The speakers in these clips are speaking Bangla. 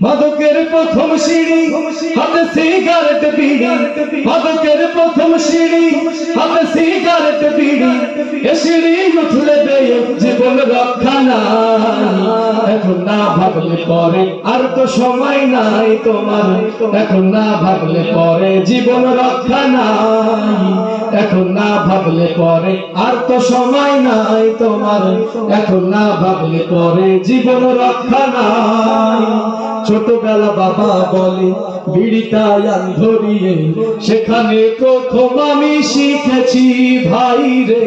মাদকের প্রথম সিঁড়ি, হাতে সিগারেট বিড়ি। মাদকের প্রথম সিঁড়ি, হাতে সিগারেট বিড়ি। এ সিঁড়ি উঠলে বেয়ে জীবন রক্ষা নাই। এখন না ভাবলে পরে, আর তো সময় নাই তোমার। এখন না ভাবলে পরে, জীবন রক্ষা নাই। এখন না ভাবলে পরে, আর তো সময় নাই তোমার। এখন না ভাবলে পরে, জীবন রক্ষা নাই। ছোটবেলা বাবা বলে ধরিয়ে, সেখানে প্রথম আমি শিখেছি ভাই রে।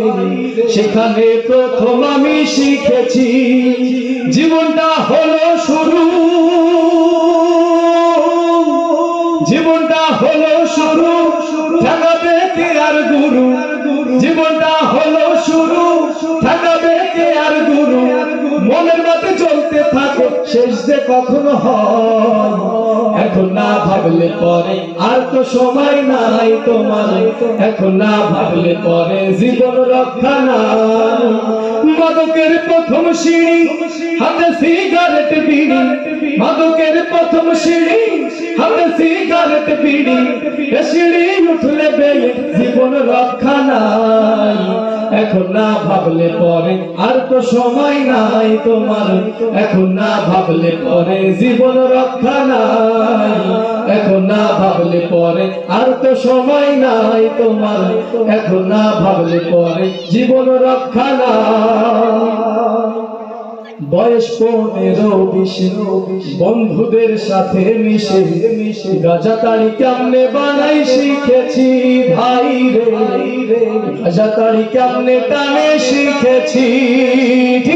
সেখানে প্রথম আমি শিখেছি জীবনটা হলো শুরু। জীবনটা হলো শুরু। ঠেকাবে কে আর গুরু? জীবনটা হলো শুরু। ঠেকাবে কে আর গুরু? মনের মতে চলতে থাকে, শেষ যে কখনো হয়। এখন না ভাবলে পরে আর তো সময় নাই তোমার। এখন না ভাবলে পরে জীবন রক্ষা নাই। মাদকের প্রথম সিঁড়ি, হাতে সিগারেট বিড়ি। প্রথম সিঁড়ি, হাতে সিগারেট বিড়ি। এ সিঁড়ি উঠলে বেয়ে জীবন রক্ষা নাই। এখন না ভাবলে পরে আর তো সময় নাই তোমার। এখন না ভাবলে পরে জীবন রক্ষা নাই। এখন না ভাবলে পরে, আর তো সময় নাই তোমার। এখন না ভাবলে পরে, জীবন রক্ষা নাই। বয়স পনেরো, বিশ, বন্ধুদের সাথে মিশে মিশে গাজা তাড়ি কেমনে বানাই শিখেছি, ভাই রে। গাজা তাড়ি কেমনে টানে শিখেছি না না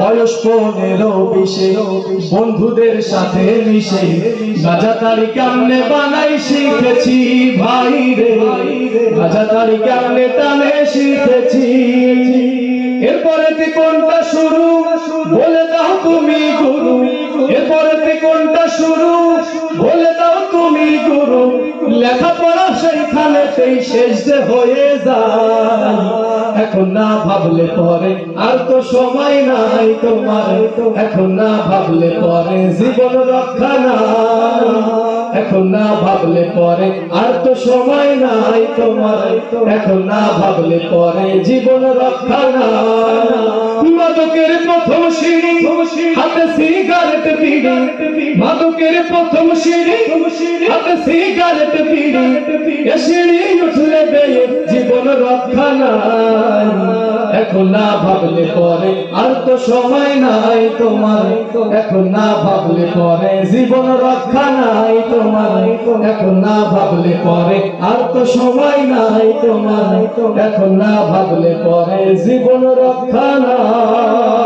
বয়স পনেরো, বিশে, বন্ধুদের সাথে মিশে। গাজা তাড়ি কেমনে বানাই শিখেছি, ভাই রে। গাজা তাড়ি কেমনে টানে শিখেছি। এরপরেতে কোনটা শুরু, বলে দাও তুমি গুরু। এরপরেতে কোনটা শুরু, বলে দাও তুমি গুরু। লেখাপড়া সেইখানে সেই শেষ হয়ে যায়। এখন না ভাবলে পরে, আর তো সময় নাই তোমার। এখন না ভাবলে পরে, জীবন রক্ষা নাই। এখন না ভাবলে পরে, আর তো সময় নাই তোমার। এখন না ভাবলে পরে, জীবন রক্ষা নাই। মাদকের প্রথম সিঁড়ি, হাতে সিগারেট বিড়ি। মাদকের প্রথম সিঁড়ি, হাতে সিগারেট বিড়ি। এ সিঁড়ি উঠলে বেয়ে এখন না ভাবলে পরে আর তো সময় নাই তোমার। এখন না ভাবলে পরে জীবন রক্ষা নাই তোমার। এখন না ভাবলে পরে আর তো সময় নাই তোমার। এখন না ভাবলে পরে জীবন রক্ষা নাই।